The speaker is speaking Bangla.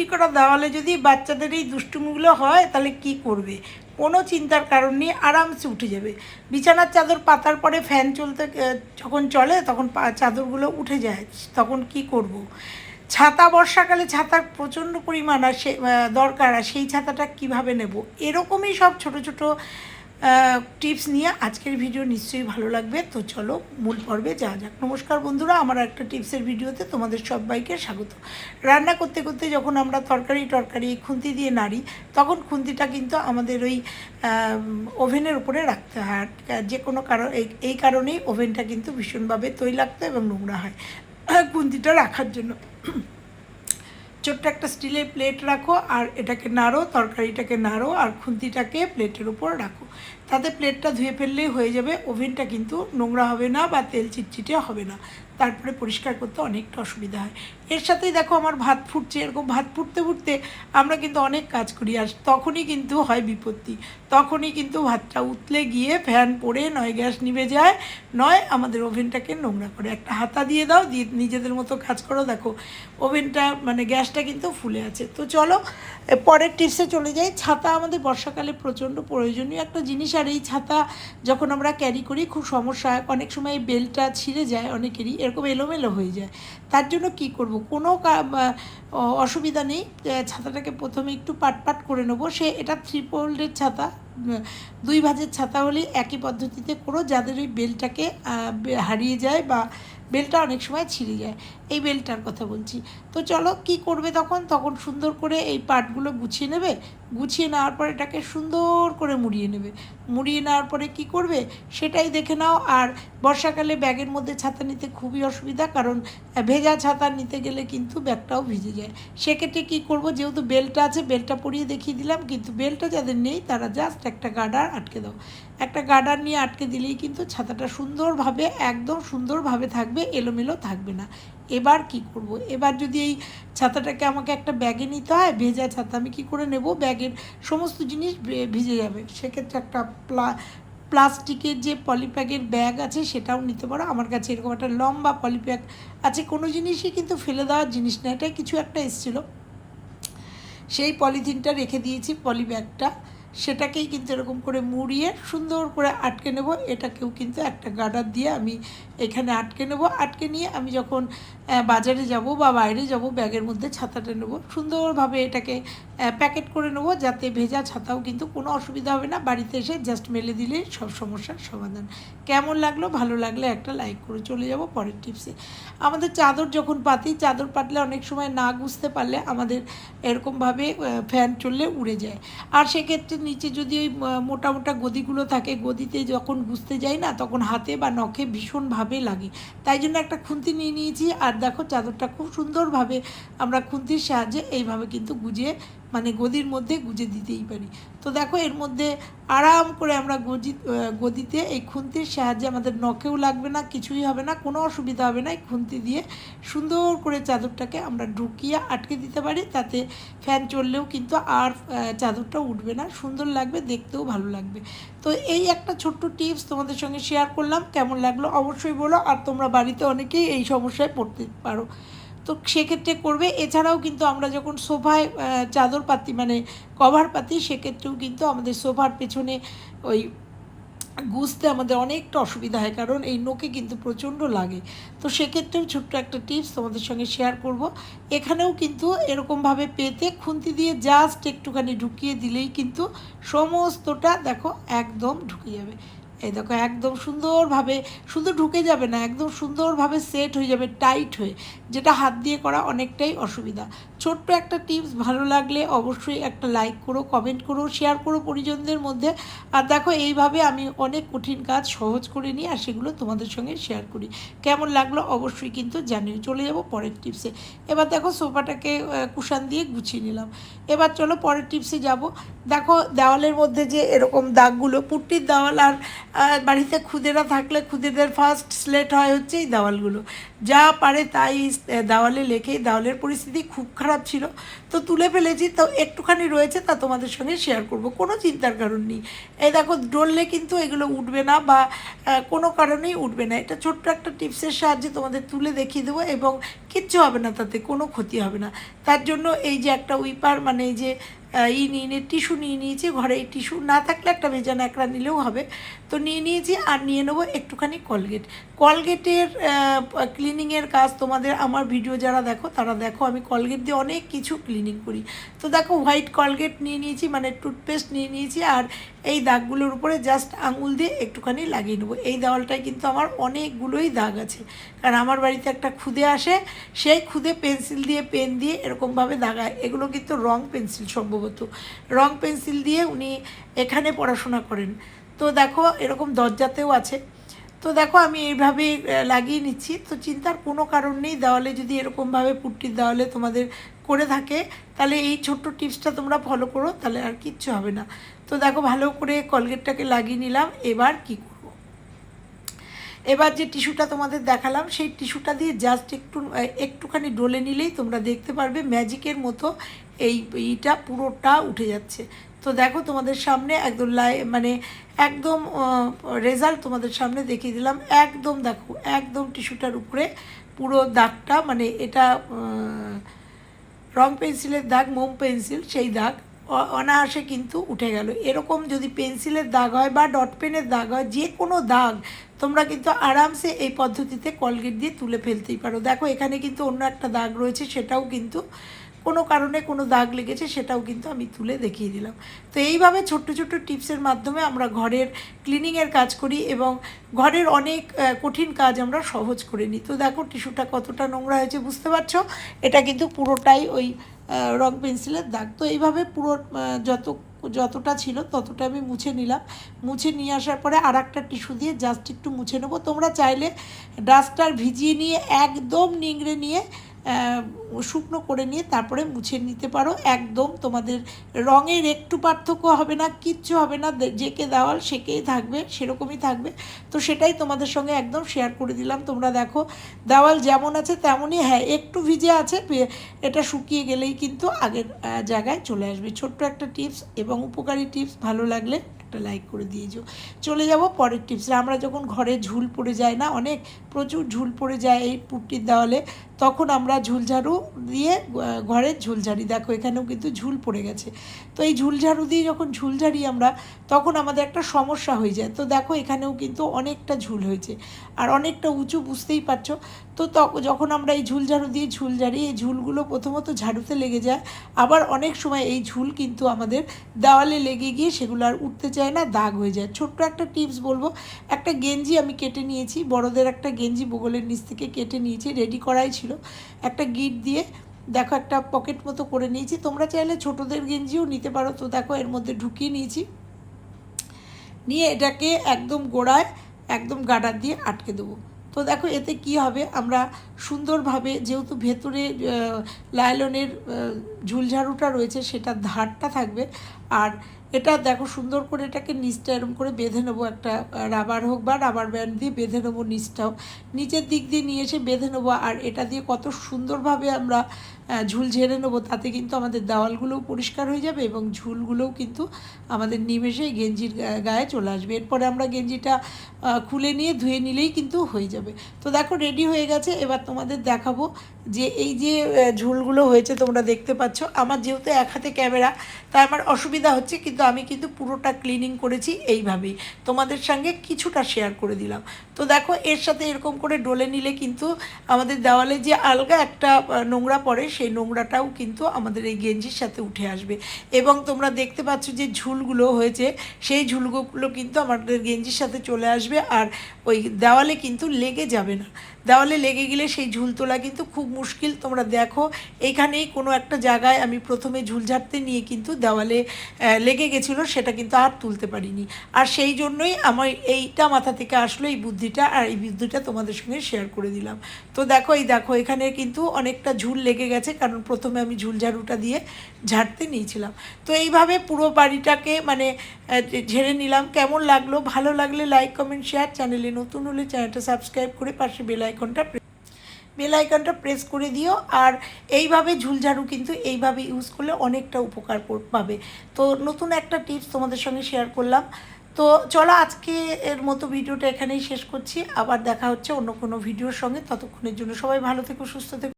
পুট্টি করা? দেওয়ালে যদি বাচ্চাদের এই দুষ্টুমিগুলো হয়, তাহলে কি করবে? কোনো চিন্তার কারণ নেই, আরামসে উঠে যাবে। বিছানার চাদর পাতার পরে ফ্যান চলতে যখন চলে, তখন চাদরগুলো উঠে যায়। তখন কি করব। ছাতা, বর্ষাকালে ছাতার প্রচণ্ড পরিমাণ আর সে দরকার। আর সেই ছাতাটা কীভাবে নেব? এরকমই সব ছোট ছোট টিপস নিয়ে আজকের ভিডিও নিশ্চয়ই ভালো লাগবে। তো চলো, মূল পর্বে যাওয়া যাক। নমস্কার বন্ধুরা, আমার একটা টিপসের ভিডিওতে তোমাদের সবাইকে স্বাগত। রান্না করতে করতে যখন আমরা তরকারি টরকারি, খুন্তি দিয়ে নাড়ি, তখন খুন্তিটা কিন্তু আমাদের ওই ওভেনের উপরে রাখতে হয়। যে কোনো কারণ এই কারণেই ওভেনটা কিন্তু ভীষণভাবে তৈলাক্ত এবং নোংরা হয়। খুন্তিটা রাখার জন্য। ছোট্ট একটা স্টিলের প্লেট রাখো আর এটাকে নাড়ো, তরকারিটাকে নাড়ো আর খুন্তিটাকে প্লেটের উপর রাখো। তাতে প্লেটটা ধুয়ে ফেললেই হয়ে যাবে, ওভেনটা কিন্তু নোংরা হবে না বা তেল চিটচিটে হবে না। তারপরে পরিষ্কার করতে অনেকটা অসুবিধা হয়। এর সাথেই দেখো আমার ভাত ফুটছে, এরকম ভাত ফুটতে ফুটতে আমরা কিন্তু অনেক কাজ করি আর তখনই কিন্তু হয় বিপত্তি। তখনই কিন্তু ভাতটা উতলে গিয়ে ফ্যান পড়ে নয় গ্যাস নিভে যায়, নয় আমাদের ওভেনটাকে নোংরা করে। একটা হাতা দিয়ে দাও, দিয়ে নিজেদের মতো কাজ করো। দেখো, ওভেনটা মানে গ্যাসটা কিন্তু ফুলে আছে। তো চলো পরের টিপসে চলে যাই। ছাতা আমাদের বর্ষাকালে প্রচণ্ড প্রয়োজনীয় একটা জিনিস। আর এই ছাতা যখন আমরা ক্যারি করি, খুব সমস্যা হয়। অনেক সময় বেলটা ছিঁড়ে যায় অনেকেরই এরকম এলোমেলো হয়ে যায়। তার জন্য কি করব? কোনো অসুবিধা নেই। ছাতাটাকে প্রথমে একটু পাট পাট করে নেব। সে, এটা থ্রি পোল্ডের ছাতা। দুই ভাজের ছাতা হলে একই পদ্ধতিতে করো, যাদের ওই বেলটাকে হারিয়ে যায় বা বেলটা অনেক সময় ছিঁড়ে যায়। এই বেলটার কথা বলছি। তো চলো, কি করবে তখন? তখন সুন্দর করে এই পাটগুলো গুছিয়ে নেবে। গুছিয়ে নেওয়ার পর এটাকে সুন্দর করে মুড়িয়ে নেবে। মুড়িয়ে নেওয়ার পরে কি করবে? সেটাই দেখে নাও। আর বর্ষাকালে ব্যাগের মধ্যে ছাতা নিতে খুবই অসুবিধা, কারণ ভেজা ছাতা নিতে গেলে কিন্তু ব্যাগটাও ভিজে যায়। সেক্ষেত্রে কি করব? যেহেতু বেলটা আছে, বেলটা পরিয়ে দেখিয়ে দিলাম, কিন্তু বেলটা যাদের নেই, তারা জাস্ট একটা গার্ডার আটকে দাও। একটা গার্ডার নিয়ে আটকে দিলেই কিন্তু ছাতাটা সুন্দরভাবে, একদম সুন্দরভাবে থাকবে, এলোমেলো থাকবে না। এবার কি করব? এবার যদি এই ছাতাটাকে আমাকে একটা ব্যাগে নিতে হয়, ভেজা ছাতা, আমি কি করে নেব? ব্যাগের সমস্ত জিনিস ভিজে যাবে। সেক্ষেত্রে একটা প্লা প্লাস্টিকের যে পলিপ্যাকের ব্যাগ আছে সেটাও নিতে পারো। আমার কাছে এরকম একটা লম্বা পলিপ্যাক আছে। কোনো জিনিসই কিন্তু ফেলে দেওয়ার জিনিস না। এটা কিছু একটা এসেছিল। সেই পলিথিনটা রেখে দিয়েছি পলি ব্যাগটা সেটাকেই কিন্তু এরকম করে মুড়িয়ে সুন্দর করে আটকে নেব। এটাকেও কিন্তু একটা গার্ডার দিয়ে আমি এখানে আটকে নেব। আটকে নিয়ে আমি যখন বাজারে যাব বা বাইরে যাব, ব্যাগের মধ্যে ছাতাটা নেব। সুন্দরভাবে এটাকে প্যাকেট করে নেব, যাতে ভেজা ছাতাও কিন্তু কোনো অসুবিধা হবে না। বাড়িতে এসে জাস্ট মেলে দিলেই সব সমস্যার সমাধান। কেমন লাগল? ভালো লাগলে একটা লাইক করে চলে যাব পরের টিপসে আমাদের চাদর যখন পাতি, চাদর পাতলে অনেক সময় না গুছতে পারলে আমাদের এরকমভাবে ফ্যান চললে উড়ে যায়। আর সেক্ষেত্রে নিচে যদি ওই মোটা মোটা গদিগুলো থাকে, গদিতে যখন গুছতে যাই না, তখন হাতে বা নখে ভীষণভাবে লাগে। তাই জন্য একটা খুন্তি নিয়ে নিয়েছি। আর দেখো, চাদরটা খুব সুন্দরভাবে আমরা খুন্তির সাহায্যে এইভাবে কিন্তু গুজিয়ে মানে গদির মধ্যে গুজে দিতেই পারি। তো দেখো, এর মধ্যে আরাম করে আমরা গজি গদিতে এই খুন্তির সাহায্যে আমাদের নখেও লাগবে না, কিছুই হবে না, কোনো অসুবিধা হবে না এই খুন্তি দিয়ে সুন্দর করে চাদরটাকে আমরা ঢুকিয়ে আটকে দিতে পারি, তাতে ফ্যান চললেও কিন্তু আর চাদরটা উঠবে না, সুন্দর লাগবে, দেখতেও ভালো লাগবে। তো এই একটা ছোট্ট টিপস তোমাদের সঙ্গে শেয়ার করলাম, কেমন লাগল অবশ্যই বলো, আর তোমরা বাড়িতে অনেকেই এই সমস্যায় পড়তে পারো। তো সেক্ষেত্রে করবে। এছাড়াও কিন্তু আমরা যখন সোফায় চাদর পাতি মানে কভার পাতি, সেক্ষেত্রেও কিন্তু আমাদের সোফার পেছনে ওই গুছতে আমাদের অনেকটা অসুবিধা হয়, কারণ এই নোকে কিন্তু প্রচণ্ড লাগে। তো সেক্ষেত্রেও ছোট্ট একটা টিপস তোমাদের সঙ্গে শেয়ার করব। এখানেও কিন্তু এরকমভাবে পেতে খুন্তি দিয়ে জাস্ট একটুখানি ঢুকিয়ে দিলেই কিন্তু সমস্তটা দেখো একদম ঢুকে যাবে। এই দেখো, একদম সুন্দরভাবে, শুধু ঢুকে যাবে না, একদম সুন্দরভাবে সেট হয়ে যাবে টাইট হয়ে, যেটা হাত দিয়ে করা অনেকটাই অসুবিধা। ছোট্ট একটা টিপস ভালো লাগলে অবশ্যই একটা লাইক করো কমেন্ট করো শেয়ার করো পরিজনদের মধ্যে। আর দেখো, এইভাবে আমি অনেক কঠিন কাজ সহজ করে নিই আর সেগুলো তোমাদের সঙ্গে শেয়ার করি। কেমন লাগল অবশ্যই কিন্তু জানিও। চলে যাব পরের টিপসে। এবার দেখো, সোফাটাকে কুশান দিয়ে গুছিয়ে নিলাম। এবার চলো পরের টিপসে যাব। দেখো, দেওয়ালের মধ্যে যে এরকম দাগগুলো, পুট্টির দেওয়াল আর বাড়িতে খুদেরা থাকলে খুদেদের ফার্স্ট স্লেট হয় হচ্ছে এই দেওয়ালগুলো। যা পারে তাই দেওয়ালে লেখে, দেওয়ালের পরিস্থিতি খুব খারাপ ছিল। তো তুলে ফেলেছি, তো একটুখানি রয়েছে তা তোমাদের সঙ্গে শেয়ার করব। কোনো চিন্তার কারণ নেই। এই দেখো ডললে কিন্তু এগুলো উঠবে না বা কোনো কারণেই উঠবে না। এটা ছোট্ট একটা টিপসের সাহায্যে তোমাদের তুলে দেখিয়ে দেবো এবং কিচ্ছু হবে না, তাতে কোনো ক্ষতি হবে না। তার জন্য এই যে একটা উইপার মানে এই যে ই নিয়ে নিয়ে, টিস্যু নিয়ে নিয়েছি, ঘরে এই টিস্যু। না থাকলে একটা ভেজা ন্যাকড়া নিলেও হবে। তো নিয়ে নিয়েছি আর নিয়ে নেব একটুখানি কলগেট। কলগেটের ক্লিনিংয়ের কাজ তোমাদের আমার ভিডিও যারা দেখো, তারা দেখো, আমি কলগেট দিয়ে অনেক কিছু ক্লিনিং করি। তো দেখো হোয়াইট কলগেট নিয়ে নিয়েছি মানে টুথপেস্ট নিয়ে নিয়েছি, আর এই দাগগুলোর উপরে জাস্ট আঙুল দিয়ে একটুখানি লাগিয়ে নেব। এই দেওয়ালটায় কিন্তু আমার অনেকগুলোই দাগ আছে। কারণ আমার বাড়িতে একটা খুদে আসে, সেই খুদে পেন্সিল দিয়ে পেন দিয়ে এরকমভাবে দাগায়। এগুলো কিন্তু রং পেন্সিল সম্ভবত রং পেন্সিল দিয়ে উনি এখানে পড়াশোনা করেন। তো দেখো, এরকম দরজাতেও আছে। তো দেখো, আমি এইভাবে লাগিয়ে নিচ্ছি। তো চিন্তার কোনো কারণ নেই। দেওয়ালে যদি এরকমভাবে পুট্টির দেওয়ালে তোমাদের করে থাকে, তাহলে এই ছোট্ট টিপসটা তোমরা ফলো করো, তাহলে আর কিচ্ছু হবে না। তো দেখো, ভালো করে কলগেটটাকে লাগিয়ে নিলাম। এবার কি করব? এবার যে টিস্যুটা তোমাদের দেখালাম, সেই টিস্যুটা দিয়ে জাস্ট একটু একটুখানি ডলে নিলেই তোমরা দেখতে পারবে ম্যাজিকের মতো এই এইটা পুরোটা উঠে যাচ্ছে। তো দেখো তোমাদের সামনে একদম লাই মানে একদম রেজাল্ট তোমাদের সামনে দেখিয়ে দিলাম। একদম দেখো, একদম টিস্যুটার উপরে পুরো দাগটা মানে এটা রং পেন্সিলের দাগ, মোম পেন্সিল, সেই দাগ অনায়াসে কিন্তু উঠে গেল। এরকম যদি পেন্সিলের দাগ হয় বা ডট পেনের দাগ হয়, যে কোনো দাগ, তোমরা কিন্তু আরামসে এই পদ্ধতিতে কলগেট দিয়ে তুলে ফেলতেই পারো। দেখো এখানে কিন্তু অন্য একটা দাগ রয়েছে, সেটাও কিন্তু কোনো কারণে কোনো দাগ লেগেছে সেটাও কিন্তু আমি তুলে দেখিয়ে দিলাম। তো এইভাবে ছোট্ট ছোট্ট টিপসের মাধ্যমে আমরা ঘরের ক্লিনিংয়ের কাজ করি এবং ঘরের অনেক কঠিন কাজ আমরা সহজ করে নিই। তো দেখো টিস্যুটা কতটা নোংরা হয়েছে, বুঝতে পারছ? এটা কিন্তু পুরোটাই ওই রং পেন্সিলের দাগ। তো এইভাবে পুরো যত, যতটা ছিল ততটা আমি মুছে নিলাম। মুছে নিয়ে আসার পরে আর একটা টিস্যু দিয়ে জাস্ট একটু মুছে নেব। তোমরা চাইলে ডাস্টার ভিজিয়ে নিয়ে একদম নিংড়ে নিয়ে শুকনো করে নিয়ে তারপরে মুছে নিতে পারো। একদম তোমাদের রঙের একটু পার্থক্য হবে না, কিচ্ছু হবে না যেকে দেওয়াল সেকেই থাকবে, সেরকমই থাকবে। তো সেটাই তোমাদের সঙ্গে একদম শেয়ার করে দিলাম। তোমরা দেখো, দেওয়াল যেমন আছে তেমনই হ্যাঁ একটু ভিজে আছে এটা শুকিয়ে গেলেই কিন্তু আগের জায়গায় চলে আসবে। ছোট্ট একটা টিপস এবং উপকারী টিপস ভালো লাগলে একটা লাইক করে দিয়েছ চলে যাব পরের টিপসে আমরা যখন ঘরে ঝুল পড়ে যায় না, অনেক প্রচুর ঝুল পড়ে যায় এই পুট্টির দেওয়ালে, তখন আমরা ঝুলঝাড়ু দিয়ে ঘরের ঝুলঝাড়ি। দেখো, এখানেও কিন্তু ঝুল পড়ে গেছে। তো এই ঝুলঝাড়ু দিয়ে যখন ঝুলঝাড়ি আমরা, তখন আমাদের একটা সমস্যা হয়ে যায়। তো দেখো, এখানেও কিন্তু অনেকটা ঝুল হয়েছে। আর অনেকটা উঁচু বুঝতেই পারছ। তো যখন আমরা এই ঝুলঝাড়ু দিয়ে ঝুল ঝাড়ি এই ঝুলগুলো প্রথমত ঝাড়ুতে লেগে যায়। আবার অনেক সময় এই ঝুল কিন্তু আমাদের দেওয়ালে লেগে গিয়ে সেগুলো আর উঠতে চায় না দাগ হয়ে যায়। ছোট্ট একটা টিপস বলব একটা গেঞ্জি আমি কেটে নিয়েছি বড়দের একটা গেঞ্জি বগলের নিচ থেকে কেটে নিয়েছি রেডি করাই ছিল। একটা গিট দিয়ে দেখো একটা পকেট মতো করে নিয়েছি। তোমরা চাইলে ছোটদের গেঞ্জিও নিতে পারো। তো দেখো এর মধ্যে ঢুকিয়ে নিয়েছি। নিয়ে এটাকে একদম গোড়ায় একদম গাডার দিয়ে আটকে দেবো। তো দেখো এতে কি হবে? আমরা সুন্দরভাবে যেহেতু ভেতরে আহ, লাইলনের ঝুলঝাড়ুটা রয়েছে সেটার ধারটা থাকবে। আর এটা দেখো সুন্দর করে এটাকে নিচটা এরম করে বেঁধে নেব একটা রাবার হোক বা রাবার ব্যান্ড দিয়ে বেঁধে নেব নিচটাও। নিচের দিক দিয়ে নিয়ে এসে বেঁধে নেব, আর এটা দিয়ে কত সুন্দরভাবে আমরা ঝুল ঝেড়ে নেব, তাতে কিন্তু আমাদের দেওয়ালগুলোও পরিষ্কার হয়ে যাবে এবং ঝুলগুলোও কিন্তু আমাদের নিমেষেই গেঞ্জির গায়ে চলে আসবে। এরপরে আমরা গেঞ্জিটা খুলে নিয়ে ধুয়ে নিলেই কিন্তু হয়ে যাবে। তো দেখো, রেডি হয়ে গেছে। এবার তোমাদের দেখাবো যে এই যে ঝুলগুলো হয়েছে, তোমরা দেখতে পাচ্ছ। আমার যেহেতু এক হাতে ক্যামেরা, তাই আমার অসুবিধা হচ্ছে, কিন্তু আমি কিন্তু পুরোটা ক্লিনিং করেছি এইভাবেই। তোমাদের সঙ্গে কিছুটা শেয়ার করে দিলাম। তো দেখো, এর সাথে এরকম করে ডলে নিলে কিন্তু আমাদের দেওয়ালে যে আলগা একটা নোংরা পড়ে সেই নোংরাটাও কিন্তু আমাদের এই গেঞ্জির সাথে উঠে আসবে। এবং তোমরা দেখতে পাচ্ছ যে ঝুলগুলো হয়েছে, সেই ঝুলগুলো কিন্তু আমাদের গেঞ্জির সাথে চলে আসবে আর ওই দেওয়ালে কিন্তু লেগে যাবে না। দেওয়ালে লেগে গেলে সেই ঝুল তোলা কিন্তু খুব মুশকিল। তোমরা দেখো এইখানেই কোনো একটা জায়গায় আমি প্রথমে ঝুল ঝাড়তে নিয়ে কিন্তু দেওয়ালে লেগে গেছিল, সেটা কিন্তু আর তুলতে পারিনি। আর সেই জন্যই আমার এইটা মাথা থেকে আসলো এই বুদ্ধিটা, আর এই বুদ্ধিটা তোমাদের সঙ্গে শেয়ার করে দিলাম। তো দেখো, এই দেখো, এখানে কিন্তু অনেকটা ঝুল লেগে গেছে। কারণ প্রথমে আমি ঝুল ঝাড়ুটা দিয়ে ঝাড়তে নিয়েছিলাম। তো এইভাবে পুরো বাড়িটাকে মানে ঝেড়ে নিলাম। কেমন লাগল? ভালো লাগলে লাইক কমেন্ট শেয়ার চ্যানেলে নতুন হলে চ্যানেলটা সাবস্ক্রাইব করে পাশে বেল আইকনটা বেল আইকনটা প্রেস করে দিও। আর এইভাবে ঝুলঝাড়ু কিন্তু এইভাবে ইউজ করলে অনেকটা উপকার পাবে। তো নতুন একটা টিপস তোমাদের সঙ্গে শেয়ার করলাম। তো চলো আজকে এর মতো ভিডিওটা এখানেই শেষ করছি। আবার দেখা হচ্ছে অন্য কোনো ভিডিওর সঙ্গে। ততক্ষণের জন্য সবাই ভালো থেকো, সুস্থ থেকো।